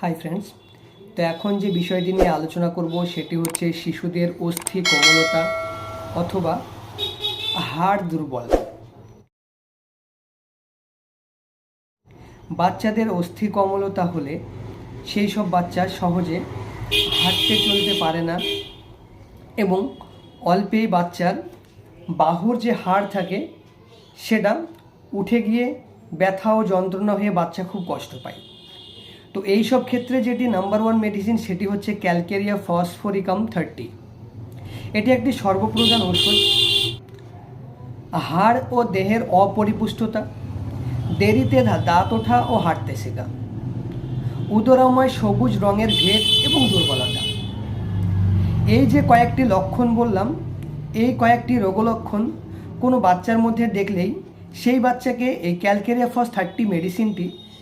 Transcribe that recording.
Hi friends তো এখন যে বিষয়টি নিয়ে আলোচনা করব সেটি হচ্ছে শিশুদের অস্থি কোমলতা অথবা হাড় দুর্বলতা। বাচ্চাদের অস্থি কোমলতা হলে সেই সব বাচ্চা সহজে হাঁটতে চলতে পারে না এবং অল্পেই বাচ্চার বাহুর যে হাড় থাকে সেটা উঠে গিয়ে ব্যথা ও যন্ত্রণা হয়ে বাচ্চা খুব কষ্ট পায়। তো এই সব ক্ষেত্রে যেটি নাম্বার ওয়ান মেডিসিন সেটি হচ্ছে ক্যালকেরিয়া ফসফোরিকাম থার্টি এটি একটি সর্বপ্রধান ওষুধ হাড় ও দেহের অপরিপুষ্টতা, দেরিতে দাঁত ওঠা ও হাঁটতে শেখা, উদরময় সবুজ রঙের ভেদ এবং দুর্বলতা। এই যে কয়েকটি লক্ষণ বললাম, এই কয়েকটি রোগলক্ষণ কোনো বাচ্চার মধ্যে দেখলেই সেই বাচ্চাকে এই ক্যালকেরিয়া ফস থার্টি মেডিসিনটি